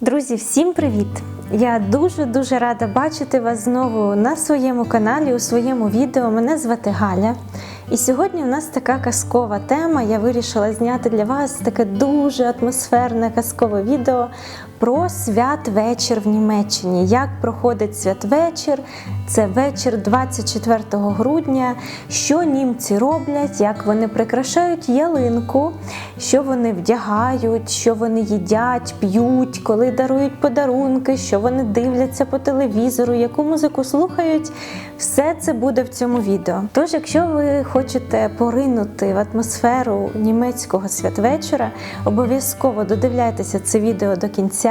Друзі, всім привіт! Я дуже-дуже рада бачити вас знову на своєму каналі, у своєму відео. Мене звати Галя. І сьогодні у нас така казкова тема. Я вирішила зняти для вас таке дуже атмосферне казкове відео про святвечір в Німеччині. Як проходить святвечір? Це вечір 24 грудня. Що німці роблять, як вони прикрашають ялинку, що вони вдягають, що вони їдять, п'ють, коли дарують подарунки, що вони дивляться по телевізору, яку музику слухають. Все це буде в цьому відео. Тож, якщо ви хочете поринути в атмосферу німецького святвечора, обов'язково додивляйтеся це відео до кінця.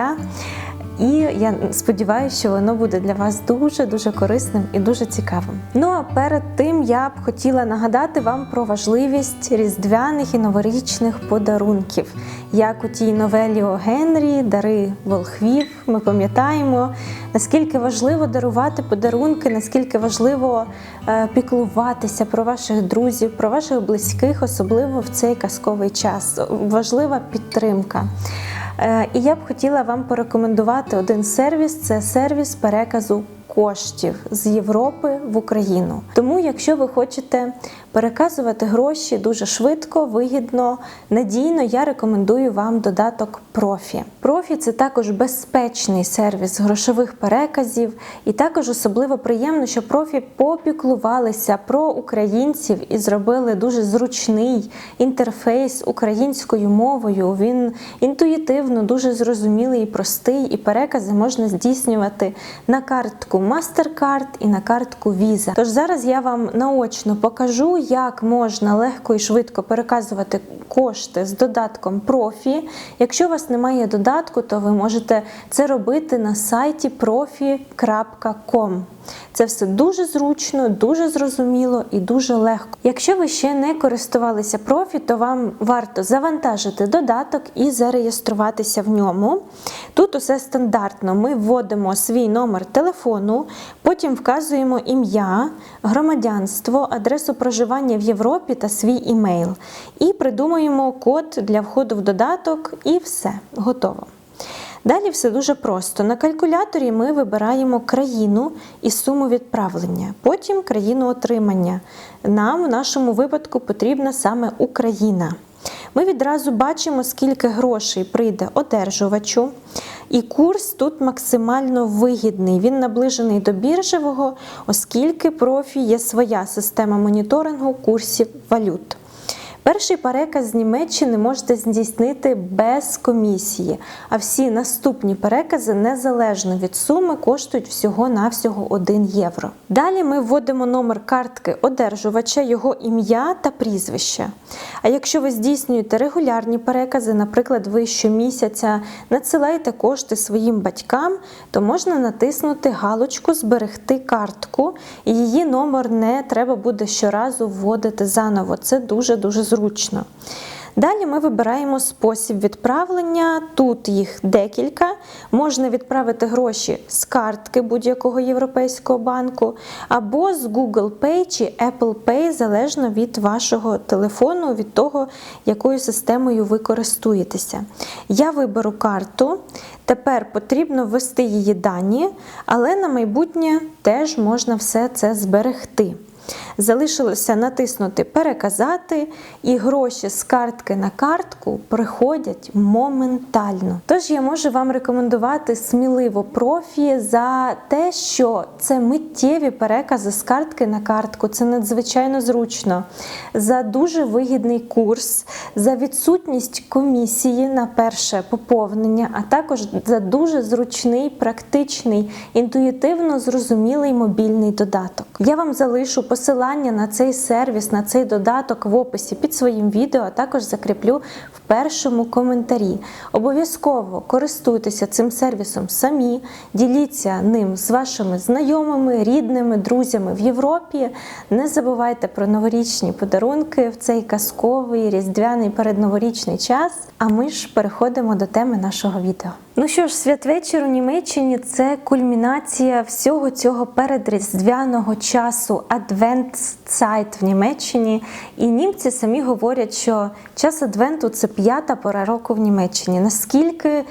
І я сподіваюся, що воно буде для вас дуже дуже корисним і дуже цікавим. Ну а перед тим я б хотіла нагадати вам про важливість різдвяних і новорічних подарунків. Як у тій новелі Генрі, Дари волхвів, ми пам'ятаємо, наскільки важливо дарувати подарунки, наскільки важливо е, піклуватися про ваших друзів, про ваших близьких, особливо в цей казковий час. Важлива підтримка. Е, І я б хотіла вам порекомендувати один сервіс це сервіс переказу коштів з Європи в Україну. Тому, якщо ви хочете переказувати гроші дуже швидко, вигідно, надійно, я рекомендую вам додаток Профі. Профі це також безпечний сервіс грошових переказів, і також особливо приємно, що профі попіклувалися про українців і зробили дуже зручний інтерфейс українською мовою. Він інтуїтивно, дуже зрозумілий і простий, і перекази можна здійснювати на картку MasterCard і на картку Visa. Тож зараз я вам наочно покажу, як можна легко і швидко переказувати кошти з додатком профі. Якщо у вас немає додатку, то ви можете це робити на сайті profi.com. Це все дуже зручно, дуже зрозуміло і дуже легко. Якщо ви ще не користувалися профі, то вам варто завантажити додаток і зареєструватися в ньому. Тут усе стандартно. Ми вводимо свій номер телефону, потім вказуємо ім'я, громадянство, адресу проживання в Європі та свій імейл. І придумуємо код для входу в додаток, і все, готово. Далі все дуже просто. На калькуляторі ми вибираємо країну і суму відправлення, потім країну отримання. Нам в нашому випадку потрібна саме Україна. Ми відразу бачимо, скільки грошей прийде одержувачу. І курс тут максимально вигідний. Він наближений до біржевого, оскільки профі є своя система моніторингу курсів валют. Перший переказ з Німеччини можете здійснити без комісії, а всі наступні перекази незалежно від суми коштують всього-навсього 1 євро. Далі ми вводимо номер картки одержувача, його ім'я та прізвище. А якщо ви здійснюєте регулярні перекази, наприклад, ви щомісяця надсилаєте кошти своїм батькам, то можна натиснути галочку Зберегти картку, і її номер не треба буде щоразу вводити заново. Це дуже-дуже зручно зручно. Далі ми вибираємо спосіб відправлення. Тут їх декілька. Можна відправити гроші з картки будь-якого європейського банку, або з Google Pay чи Apple Pay, залежно від вашого телефону, від того, якою системою ви користуєтеся. Я виберу карту. Тепер потрібно ввести її дані, але на майбутнє теж можна все це зберегти. Залишилося натиснути Переказати, і гроші з картки на картку приходять моментально. Тож я можу вам рекомендувати сміливо профі за те, що це миттєві перекази з картки на картку. Це надзвичайно зручно, за дуже вигідний курс, за відсутність комісії на перше поповнення, а також за дуже зручний, практичний, інтуїтивно зрозумілий мобільний додаток. Я вам залишу посилання на цей сервіс, на цей додаток в описі під своїм відео, а також закріплю в першому коментарі. Обов'язково користуйтеся цим сервісом самі, діліться ним з вашими знайомими, рідними, друзями в Європі. Не забувайте про новорічні подарунки в цей казковий різдвяний передноворічний час. А ми ж переходимо до теми нашого відео. Ну що ж, святвечір у Німеччині це кульмінація всього цього передріздвяного часу, адвент-сайт в Німеччині. І німці самі говорять, що час адвенту це п'ята пора року в Німеччині. Наскільки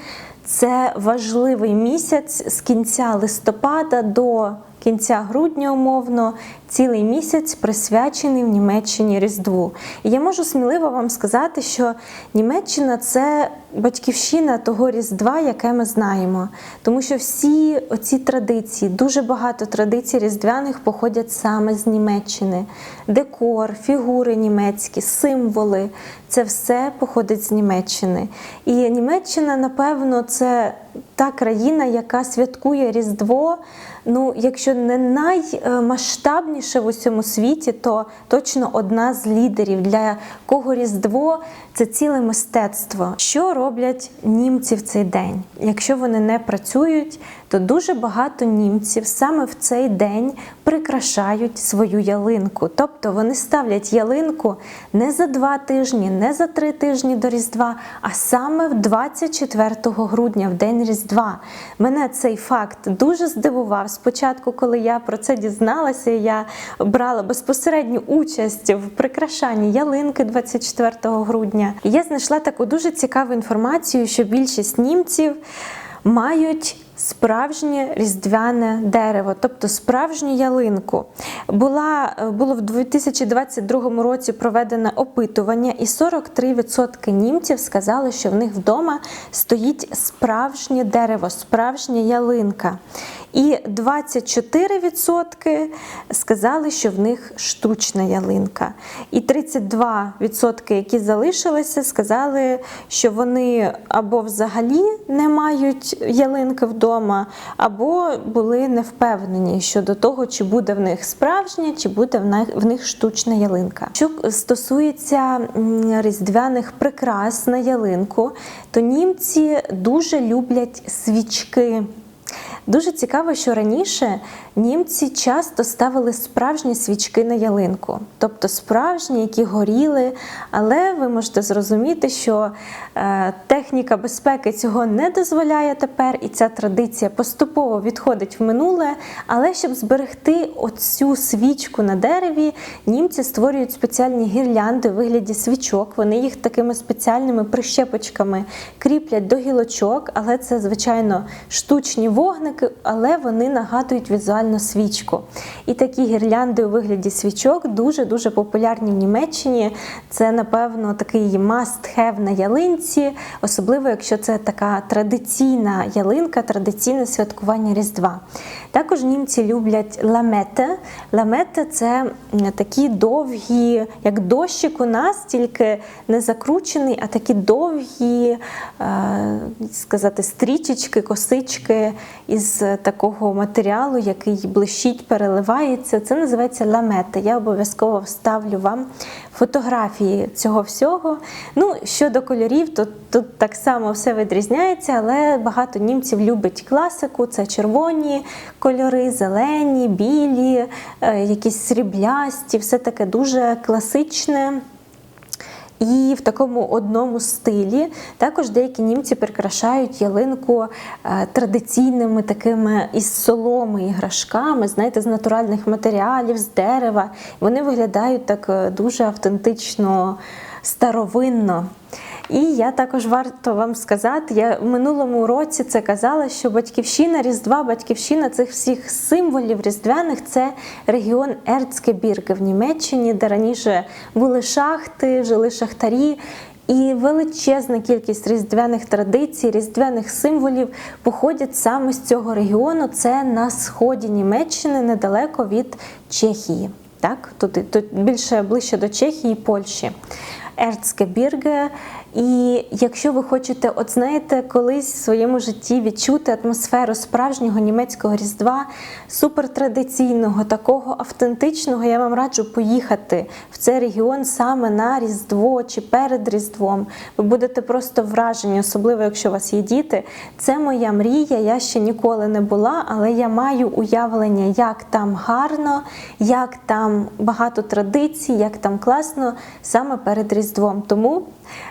Це важливий місяць з кінця листопада до кінця грудня, умовно, цілий місяць присвячений в Німеччині Різдву. І я можу сміливо вам сказати, що Німеччина це батьківщина того Різдва, яке ми знаємо. Тому що всі оці традиції, дуже багато традицій різдвяних походять саме з Німеччини. Декор, фігури німецькі, символи це все походить з Німеччини. І Німеччина, напевно, це та країна, яка святкує Різдво. Ну, якщо не наймасштабніше в усьому світі, то точно одна з лідерів, для кого Різдво це ціле мистецтво. Що роблять німці в цей день? Якщо вони не працюють, то дуже багато німців саме в цей день прикрашають свою ялинку. Тобто вони ставлять ялинку не за два тижні, не за три тижні до Різдва, а саме в 24 грудня, в день Різдва. Мене цей факт дуже здивував. Спочатку, коли я про це дізналася, я брала безпосередню участь в прикрашанні ялинки 24 грудня. І я знайшла таку дуже цікаву інформацію, що більшість німців мають справжнє різдвяне дерево, тобто справжню ялинку. Була, було в 2022 році проведено опитування, і 43% німців сказали, що в них вдома стоїть справжнє дерево, справжня ялинка. І 24% сказали, що в них штучна ялинка. І 32%, які залишилися, сказали, що вони або взагалі не мають ялинки вдома, або були не впевнені щодо того, чи буде в них справжня, чи буде в них, в них штучна ялинка. Що стосується різдвяних прикрас на ялинку, то німці дуже люблять свічки. Дуже цікаво, що раніше німці часто ставили справжні свічки на ялинку, тобто справжні, які горіли. Але ви можете зрозуміти, що е, техніка безпеки цього не дозволяє тепер, і ця традиція поступово відходить в минуле. Але щоб зберегти оцю свічку на дереві, німці створюють спеціальні гірлянди у вигляді свічок. Вони їх такими спеціальними прищепочками кріплять до гілочок, але це, звичайно, штучні вогники, але вони нагадують візуально свічку. І такі гірлянди у вигляді свічок дуже-дуже популярні в Німеччині. Це, напевно, такий must-have на ялинці, особливо якщо це така традиційна ялинка, традиційне святкування Різдва. Також німці люблять ламети. Ламети це такі довгі, як дощик у нас, тільки не закручений, а такі довгі, сказати, стрічечки, косички із такого матеріалу, який блищить, переливається. Це називається ламети. Я обов'язково вставлю вам фотографії цього всього. Ну, щодо кольорів, то тут так само все відрізняється, але багато німців любить класику: це червоні кольори, зелені, білі, якісь сріблясті, все таке дуже класичне. І в такому одному стилі також деякі німці прикрашають ялинку традиційними такими із соломи іграшками, знаєте, з натуральних матеріалів, з дерева. Вони виглядають так дуже автентично, старовинно. І я також варто вам сказати, я в минулому році це казала, що батьківщина Різдва, батьківщина цих всіх символів різдвяних це регіон Ерцкебірге в Німеччині, де раніше були шахти, жили шахтарі. І величезна кількість різдвяних традицій, різдвяних символів походять саме з цього регіону. Це на сході Німеччини, недалеко від Чехії. Так, тут, тут більше ближче до Чехії і Польщі. Ерцкебірге. І якщо ви хочете, от знаєте, колись в своєму житті відчути атмосферу справжнього німецького різдва, супертрадиційного, такого автентичного, я вам раджу поїхати в цей регіон саме на Різдво чи перед Різдвом. Ви будете просто вражені, особливо якщо у вас є діти. Це моя мрія. Я ще ніколи не була, але я маю уявлення, як там гарно, як там багато традицій, як там класно саме перед Різдвом. Тому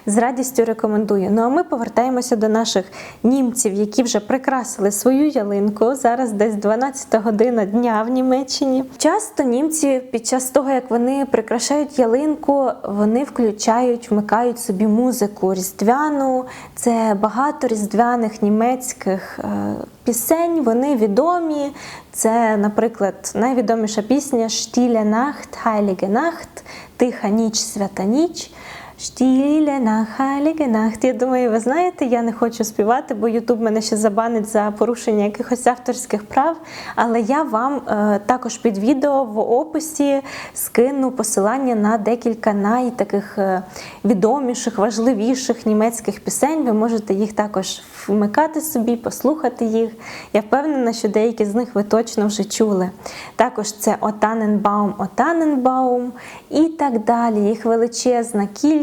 З радістю рекомендую. Ну а ми повертаємося до наших німців, які вже прикрасили свою ялинку. Зараз десь 12 година дня в Німеччині. Часто німці під час того, як вони прикрашають ялинку, вони включають, вмикають собі музику різдвяну. Це багато різдвяних німецьких е, пісень. Вони відомі. Це, наприклад, найвідоміша пісня Stille Nacht, Heilige Nacht, Тиха ніч, свята ніч. Штіле на Heilige Nacht. Я думаю, ви знаєте, я не хочу співати, бо Ютуб мене ще забанить за порушення якихось авторських прав. Але я вам е, також під відео в описі скину посилання на декілька найтаких е, відоміших, важливіших німецьких пісень. Ви можете їх також вмикати собі, послухати їх. Я впевнена, що деякі з них ви точно вже чули. Також це Отаненбаум, Отаненбаум і так далі. Їх величезна кількість,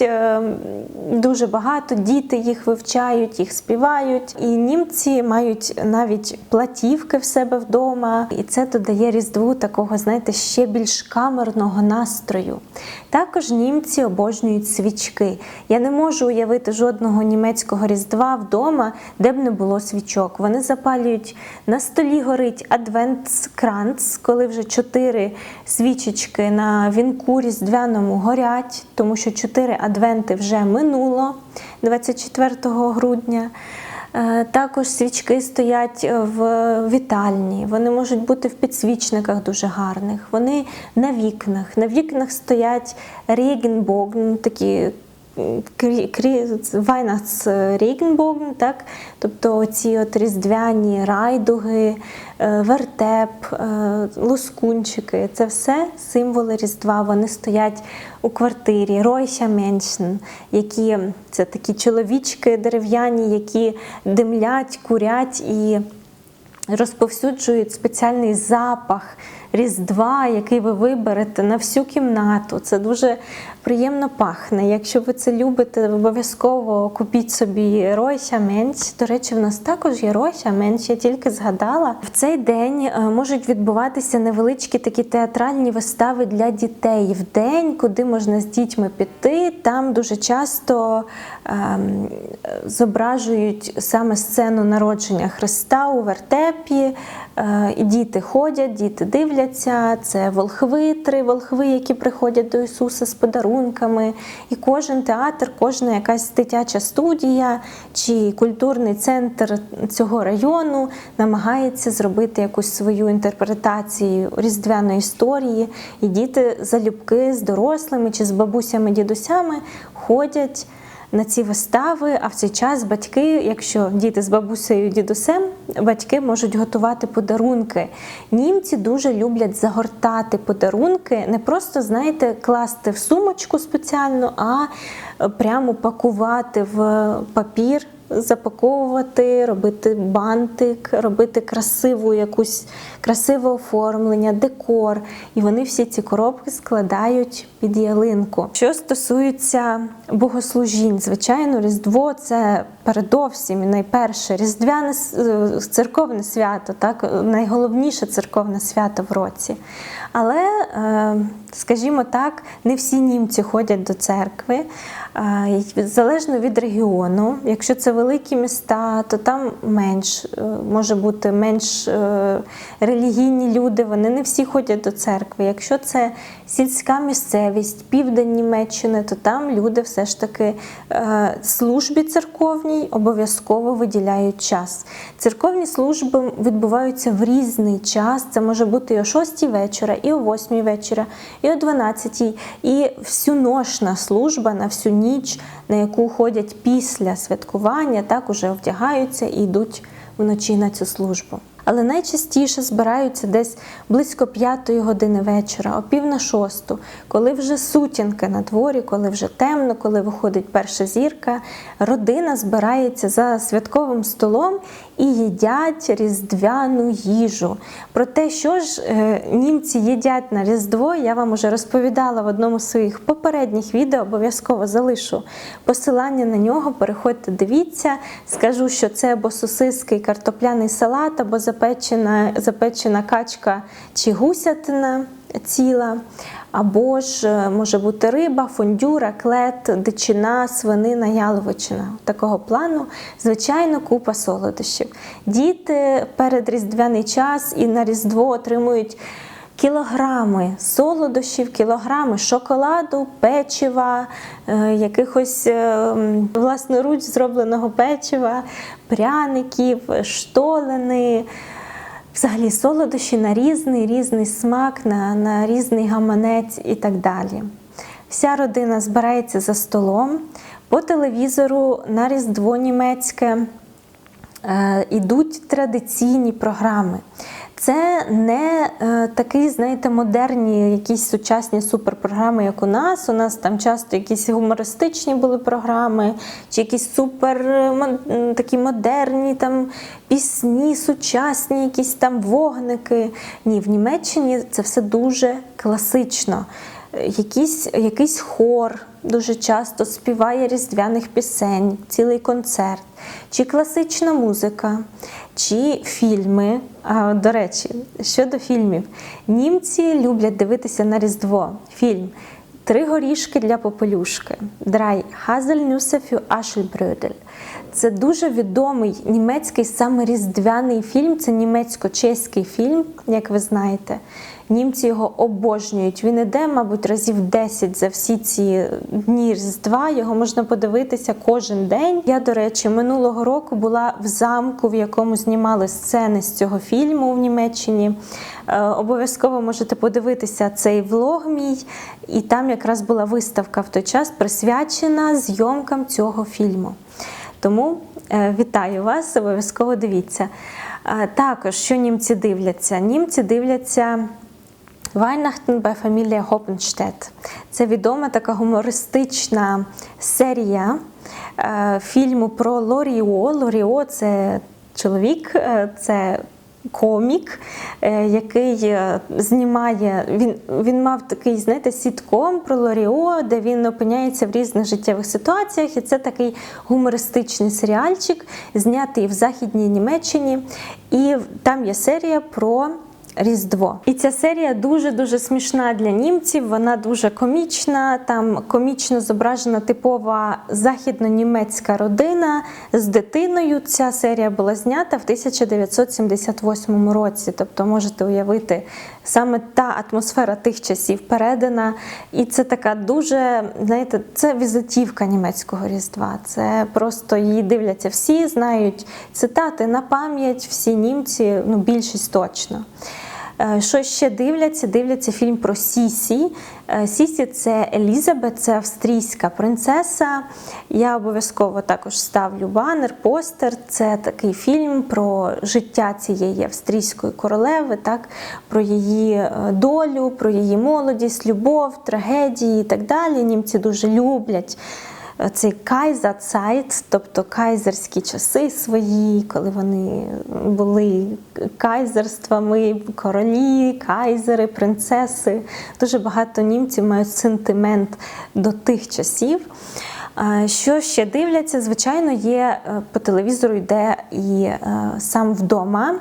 е, дуже багато. Діти їх вивчають, їх співають. І німці мають навіть платівки в себе вдома. І це додає різдву такого, знаєте, ще більш камерного настрою. Також німці обожнюють свічки. Я не можу уявити жодного німецького різдва вдома, де б не було свічок. Вони запалюють на столі горить адвентскранц, коли вже чотири свічечки на вінку різдвяному горять, тому що чотири адвенти вже минуло 24 грудня. Е, Також свічки стоять в вітальні, вони можуть бути в підсвічниках дуже гарних. Вони на вікнах. На вікнах стоять регенбоген, такі Weihnachtsregenbogen, так? тобто оці от різдвяні райдуги, е, вертеп, е, лускунчики це все символи Різдва. Вони стоять у квартирі, Ройся Меншен, які це такі чоловічки дерев'яні, які димлять, курять і розповсюджують спеціальний запах Різдва, який ви виберете на всю кімнату. Це дуже приємно пахне. Якщо ви це любите, обов'язково купіть собі Ройся Менш. До речі, в нас також є Ройся Менш, я тільки згадала. В цей день е, можуть відбуватися невеличкі такі театральні вистави для дітей. В день, куди можна з дітьми піти, там дуже часто ем, зображують саме сцену народження Христа у вертепі. Е, діти ходять, діти дивляться. Це волхви, три волхви, які приходять до Ісуса з подарунками. І кожен театр, кожна якась дитяча студія чи культурний центр цього району намагається зробити якусь свою інтерпретацію різдвяної історії. І діти залюбки з дорослими чи з бабусями, дідусями ходять на ці вистави, а в цей час батьки, якщо діти з бабусею і дідусем, батьки можуть готувати подарунки. Німці дуже люблять загортати подарунки, не просто, знаєте, класти в сумочку спеціально, а прямо пакувати в папір. Запаковувати, робити бантик, робити красиву якусь красиве оформлення, декор. І вони всі ці коробки складають під ялинку. Що стосується богослужінь, звичайно, Різдво це передовсім і найперше різдвяне е, церковне свято, так найголовніше церковне свято в році. Але, е, скажімо так, не всі німці ходять до церкви. Е, залежно від регіону. Якщо це великі міста, то там менш може бути менш релігійні люди, вони не всі ходять до церкви. Якщо це сільська місцевість, південь Німеччини, то там люди все ж таки службі церковній обов'язково виділяють час. Церковні служби відбуваються в різний час. Це може бути і о 6 вечора, і о 8 вечора, і о 12, і всюношна служба на всю ніч, на яку ходять після святкування, так уже вдягаються і йдуть вночі на цю службу. Але найчастіше збираються десь близько п'ятої години вечора, о пів на шосту, коли вже сутінки на дворі, коли вже темно, коли виходить перша зірка, родина збирається за святковим столом і їдять різдвяну їжу. Про те, що ж е, німці їдять на Різдво, я вам уже розповідала в одному з своїх попередніх відео, обов'язково залишу посилання на нього. Переходьте, дивіться, скажу, що це або сосиски картопляний салат, або запечена, запечена качка чи гусятина. Ціла, або ж е, може бути риба, фондюра, клет, дичина, свинина, яловичина. Такого плану, звичайно, купа солодощів. Діти перед різдвяний час і на Різдво отримують. Кілограми солодощів, кілограми шоколаду, печива, е, якихось е, власноруч зробленого печива, пряників, штолени. Взагалі солодощі на різний різний смак, на, на різний гаманець і так далі. Вся родина збирається за столом. По телевізору на Різдво німецьке е, ідуть традиційні програми. Це не е, такий, знаєте, модерні, якісь сучасні суперпрограми, як у нас. У нас там часто якісь гумористичні були програми, чи якісь супер е, такі модерні там пісні, сучасні, якісь там вогники. Ні, в Німеччині це все дуже класично. Е, Якийсь, якийсь хор дуже часто співає різдвяних пісень, цілий концерт, чи класична музика, чи фільми. А, до речі, щодо фільмів, німці люблять дивитися на Різдво. Фільм Три горішки для попелюшки. Драй Хазельнюсефю Ашельбрюдель. Це дуже відомий німецький саме різдвяний фільм. Це німецько-чеський фільм, як ви знаєте. Німці його обожнюють. Він іде, мабуть, разів 10 за всі ці дні Різдва. Його можна подивитися кожен день. Я, до речі, минулого року була в замку, в якому знімали сцени з цього фільму в Німеччині. Е, Обов'язково можете подивитися цей влог мій, і там якраз була виставка в той час присвячена зйомкам цього фільму. Тому е, вітаю вас, обов'язково дивіться. Також, що німці дивляться? Німці дивляться Weihnachten bei Familie Hoppenstedt. Це відома така гумористична серія е, фільму про Лоріо. Лоріо це чоловік, е, це комік, е, який е, знімає. Він, він мав такий, знаєте, сітком про Лоріо, де він опиняється в різних життєвих ситуаціях. І це такий гумористичний серіальчик, знятий в Західній Німеччині. І там є серія про. Різдво. І ця серія дуже-дуже смішна для німців. Вона дуже комічна. Там комічно зображена типова західно-німецька родина з дитиною. Ця серія була знята в 1978 році. Тобто можете уявити саме та атмосфера тих часів передана. І це така дуже, знаєте, це візитівка німецького різдва. Це просто її дивляться всі, знають цитати на пам'ять, всі німці, ну більшість точно. Е, Що ще дивляться? Дивляться фільм про Сісі. Е, Сісі це Елізабет, це австрійська принцеса. Я обов'язково також ставлю банер, постер. Це такий фільм про життя цієї австрійської королеви, так, про її е, долю, про її молодість, любов, трагедії і так далі. Німці дуже люблять цей кайзацайт, тобто кайзерські часи свої, коли вони були кайзерствами, королі, кайзери, принцеси. Дуже багато німців мають сентимент до тих часів. Що ще дивляться? Звичайно, є е, по телевізору йде і е, сам вдома.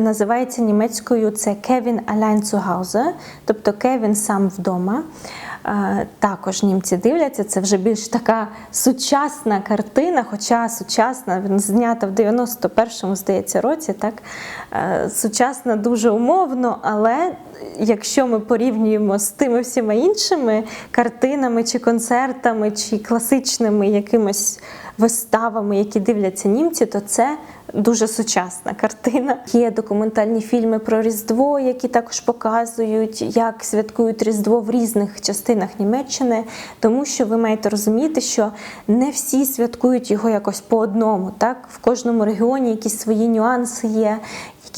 Називається німецькою це Кевін zu тобто Кевін сам вдома. Також німці дивляться, це вже більш така сучасна картина, хоча сучасна, він знята в 91-му, здається, році, так? Е, Сучасна дуже умовно, але якщо ми порівнюємо з тими всіма іншими картинами чи концертами, чи класичними якимось виставами, які дивляться німці, то це дуже сучасна картина. Є документальні фільми про Різдво, які також показують, як святкують Різдво в різних частинах Німеччини, тому що ви маєте розуміти, що не всі святкують його якось по одному. Так, в кожному регіоні якісь свої нюанси є.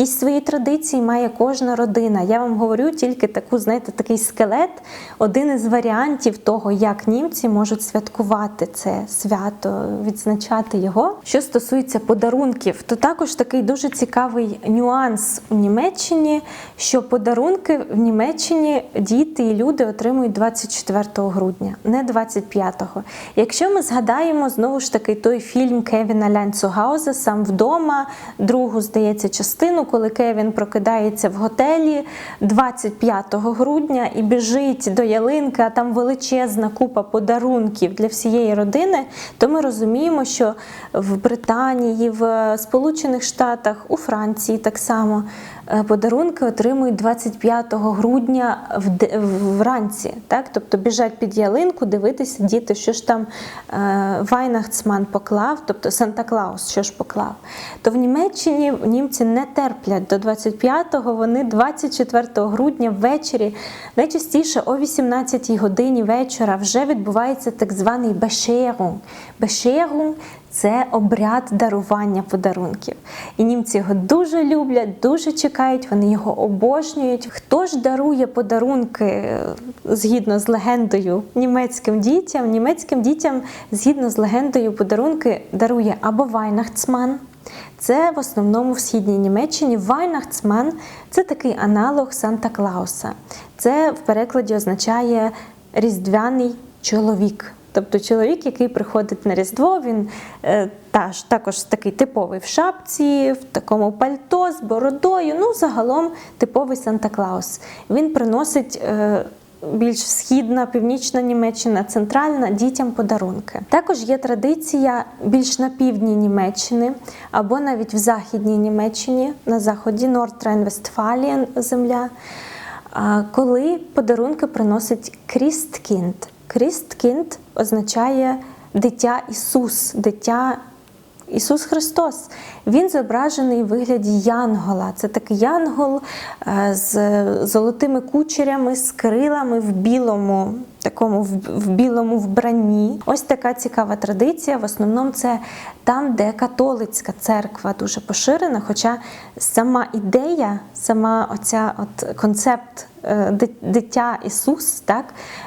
Якісь свої традиції має кожна родина. Я вам говорю тільки таку, знаєте, такий скелет, один із варіантів того, як німці можуть святкувати це свято, відзначати його. Що стосується подарунків, то також такий дуже цікавий нюанс у Німеччині, що подарунки в Німеччині діти і люди отримують 24 грудня, не 25-го. Якщо ми згадаємо знову ж таки той фільм Кевіна Лянцугауза сам вдома, другу, здається, частину, коли Кевін прокидається в готелі 25 грудня і біжить до ялинки, а там величезна купа подарунків для всієї родини, то ми розуміємо, що в Британії, в Сполучених Штатах, у Франції так само подарунки отримують 25 грудня вранці. Так? Тобто біжать під ялинку, дивитися діти, що ж там е, Вайнахцман поклав, тобто Санта Клаус, що ж поклав. То в Німеччині німці не терплять до 25-го, вони 24 грудня ввечері, найчастіше о 18 годині вечора, вже відбувається так званий бешерунг. Бешерунг – це обряд дарування подарунків. І німці його дуже люблять, дуже чекають, вони його обожнюють. Хто ж дарує подарунки е, згідно з легендою німецьким дітям? Німецьким дітям, згідно з легендою, подарунки дарує або Вайнахцман. Це в основному в східній Німеччині. Вайнахцман це такий аналог Санта Клауса. Це в перекладі означає різдвяний чоловік. Тобто чоловік, який приходить на Різдво, він е, та, також такий типовий в шапці, в такому пальто з бородою. Ну, загалом типовий Санта Клаус. Він приносить. Е, більш східна, північна Німеччина, центральна дітям подарунки. Також є традиція більш на півдні Німеччини або навіть в західній Німеччині, на заході Нордрайн-Вестфалія земля, коли подарунки приносить Крісткінд. Крісткінд означає дитя Ісус, дитя Ісус Христос. Він зображений у вигляді Янгола. Це такий янгол е, з золотими кучерями, з крилами в білому, такому в, білому вбранні. Ось така цікава традиція. В основному це там, де католицька церква дуже поширена. Хоча сама ідея, сама оця от концепт е, дитя Ісус, так,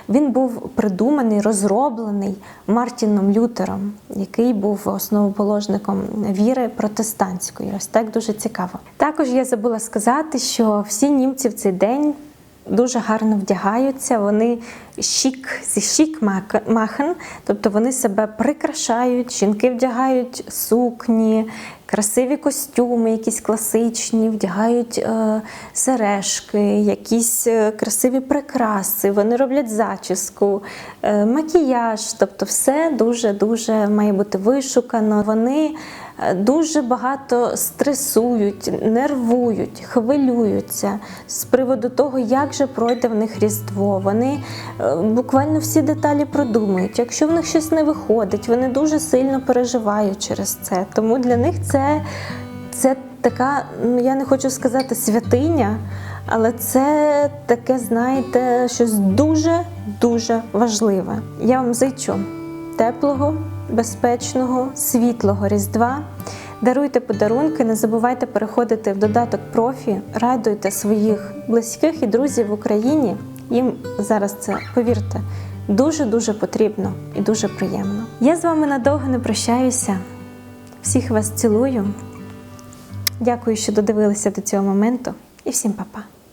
він був придуманий, розроблений Мартіном Лютером, який був основоположником віри протестантської. Ось так дуже цікаво. Також я забула сказати, що всі німці в цей день дуже гарно вдягаються. Вони шік зі шік махен, тобто вони себе прикрашають. Жінки вдягають сукні, красиві костюми, якісь класичні, вдягають е, сережки, якісь е, красиві прикраси. Вони роблять зачіску, е, макіяж. Тобто, все дуже дуже має бути вишукано. Вони дуже багато стресують, нервують, хвилюються з приводу того, як же пройде в них Різдво. Вони е, буквально всі деталі продумують. Якщо в них щось не виходить, вони дуже сильно переживають через це. Тому для них це, це така, ну я не хочу сказати святиня, але це таке, знаєте, щось дуже-дуже важливе. Я вам зичу теплого, безпечного, світлого Різдва. Даруйте подарунки, не забувайте переходити в додаток профі, радуйте своїх близьких і друзів в Україні. Їм зараз це, повірте, дуже-дуже потрібно і дуже приємно. Я з вами надовго не прощаюся. Всіх вас цілую. Дякую, що додивилися до цього моменту, і всім па-па.